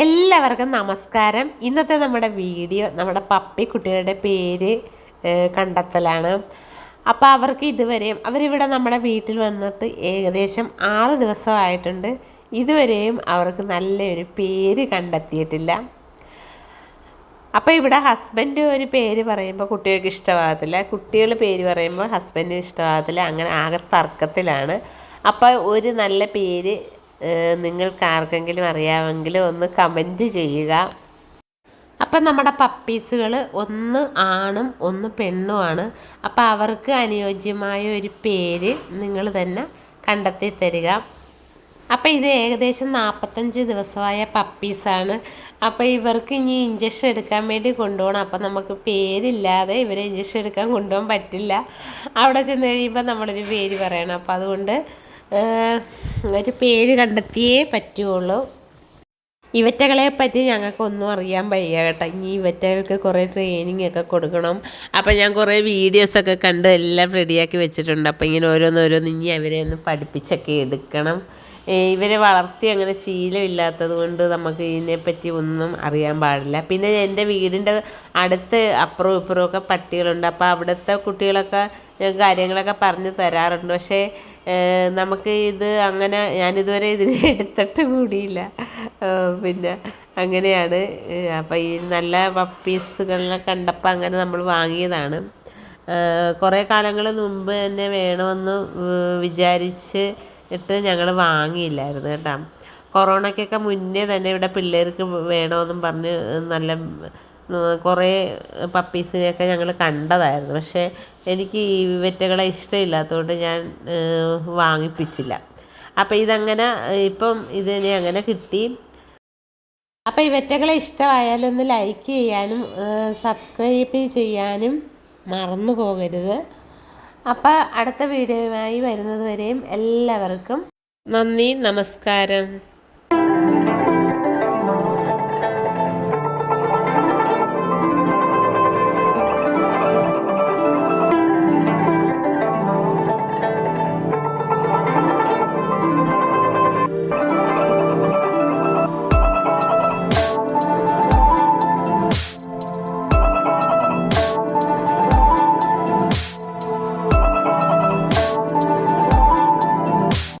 എല്ലാവർക്കും നമസ്കാരം. ഇന്നത്തെ നമ്മുടെ വീഡിയോ നമ്മുടെ പപ്പി കുട്ടികളുടെ പേര് കണ്ടെത്തലാണ്. അപ്പോൾ അവർക്ക് ഇതുവരെയും അവരിവിടെ നമ്മുടെ വീട്ടിൽ വന്നിട്ട് ഏകദേശം ആറ് ദിവസമായിട്ടുണ്ട്. ഇതുവരെയും അവർക്ക് നല്ലൊരു പേര് കണ്ടെത്തിയിട്ടില്ല. അപ്പോൾ ഇവിടെ ഹസ്ബൻഡ് ഒരു പേര് പറയുമ്പോൾ കുട്ടികൾക്ക് ഇഷ്ടമാകത്തില്ല. കുട്ടികൾ പേര് പറയുമ്പോൾ ഹസ്ബൻഡിന് ഇഷ്ടമാകത്തില്ല. അങ്ങനെ ആകെ തർക്കത്തിലാണ്. അപ്പോൾ ഒരു നല്ല പേര് നിങ്ങൾക്ക് ആർക്കെങ്കിലും അറിയാമെങ്കിൽ ഒന്ന് കമന്റ് ചെയ്യുക. അപ്പം നമ്മുടെ പപ്പീസുകൾ ഒന്ന് ആണും ഒന്ന് പെണ്ണുമാണ് അപ്പോൾ അവർക്ക് അനുയോജ്യമായ ഒരു പേര് നിങ്ങൾ തന്നെ കണ്ടെത്തി തരിക. അപ്പോൾ ഇത് ഏകദേശം നാൽപ്പത്തഞ്ച് ദിവസമായ പപ്പീസാണ്. അപ്പോൾ ഇവർക്ക് ഇനി ഇഞ്ചക്ഷൻ എടുക്കാൻ വേണ്ടി കൊണ്ടുപോകണം. അപ്പോൾ നമുക്ക് പേരില്ലാതെ ഇവരെ ഇഞ്ചക്ഷൻ എടുക്കാൻ കൊണ്ടുപോകാൻ പറ്റില്ല. അവിടെ ചെന്ന് കഴിയുമ്പോൾ നമ്മളൊരു പേര് പറയണം. അപ്പോൾ അതുകൊണ്ട് ഒരു പേര് കണ്ടെത്തിയേ പറ്റുള്ളൂ. ഇവറ്റകളെ പറ്റി ഞങ്ങൾക്കൊന്നും അറിയാൻ വയ്യ കേട്ടോ. ഇനി ഇവറ്റകൾക്ക് കുറേ ട്രെയിനിങ് ഒക്കെ കൊടുക്കണം. അപ്പം ഞാൻ കുറേ വീഡിയോസൊക്കെ കണ്ട് എല്ലാം റെഡിയാക്കി വെച്ചിട്ടുണ്ട്. അപ്പം ഇങ്ങനെ ഓരോന്നോരോന്ന് ഇനി അവരെ ഒന്ന് പഠിപ്പിച്ചൊക്കെ എടുക്കണം. ഇവരെ വളർത്തി അങ്ങനെ ശീലമില്ലാത്തത് കൊണ്ട് നമുക്ക് ഇതിനെപ്പറ്റി ഒന്നും അറിയാൻ പാടില്ല. പിന്നെ എന്റെ വീടിന്റെ അടുത്ത് അപ്പുറവും ഇപ്പുറവും ഒക്കെ പട്ടികളുണ്ട്. അപ്പോൾ അവിടുത്തെ കുട്ടികളൊക്കെ ഞാൻ കാര്യങ്ങളൊക്കെ പറഞ്ഞു തരാറുണ്ട്. പക്ഷേ നമുക്ക് ഇത് അങ്ങനെ ഞാനിതുവരെ ഇതിനെ എടുത്തിട്ട് കൂടിയില്ല. പിന്നെ അങ്ങനെയാണ്. അപ്പോൾ ഈ നല്ല പപ്പീസുകളെ കണ്ടപ്പോൾ അങ്ങനെ നമ്മൾ വാങ്ങിയതാണ്. കുറേ കാലങ്ങൾ മുമ്പ് തന്നെ വേണമെന്ന് വിചാരിച്ച് ഇട്ട് ഞങ്ങൾ വാങ്ങിയില്ലായിരുന്നു കേട്ടോ. കൊറോണയ്ക്കൊക്കെ മുന്നേ തന്നെ ഇവിടെ പിള്ളേർക്ക് വേണമെന്നും പറഞ്ഞ് നല്ല കുറേ പപ്പീസിനെയൊക്കെ ഞങ്ങൾ കണ്ടതായിരുന്നു. പക്ഷേ എനിക്ക് ഈ വെറ്റകളെ ഇഷ്ടമില്ലാത്തതുകൊണ്ട് ഞാൻ വാങ്ങിപ്പിച്ചില്ല. അപ്പോൾ ഇതങ്ങനെ ഇപ്പം ഇതിനെ അങ്ങനെ കിട്ടി. അപ്പോൾ ഈ വെറ്റകളെ ഒന്ന് ലൈക്ക് ചെയ്യാനും സബ്സ്ക്രൈബ് ചെയ്യാനും മറന്നു പോകരുത്. അപ്പോൾ അടുത്ത വീഡിയോയുമായി വരുന്നതുവരെയും എല്ലാവർക്കും നന്ദി നമസ്കാരം.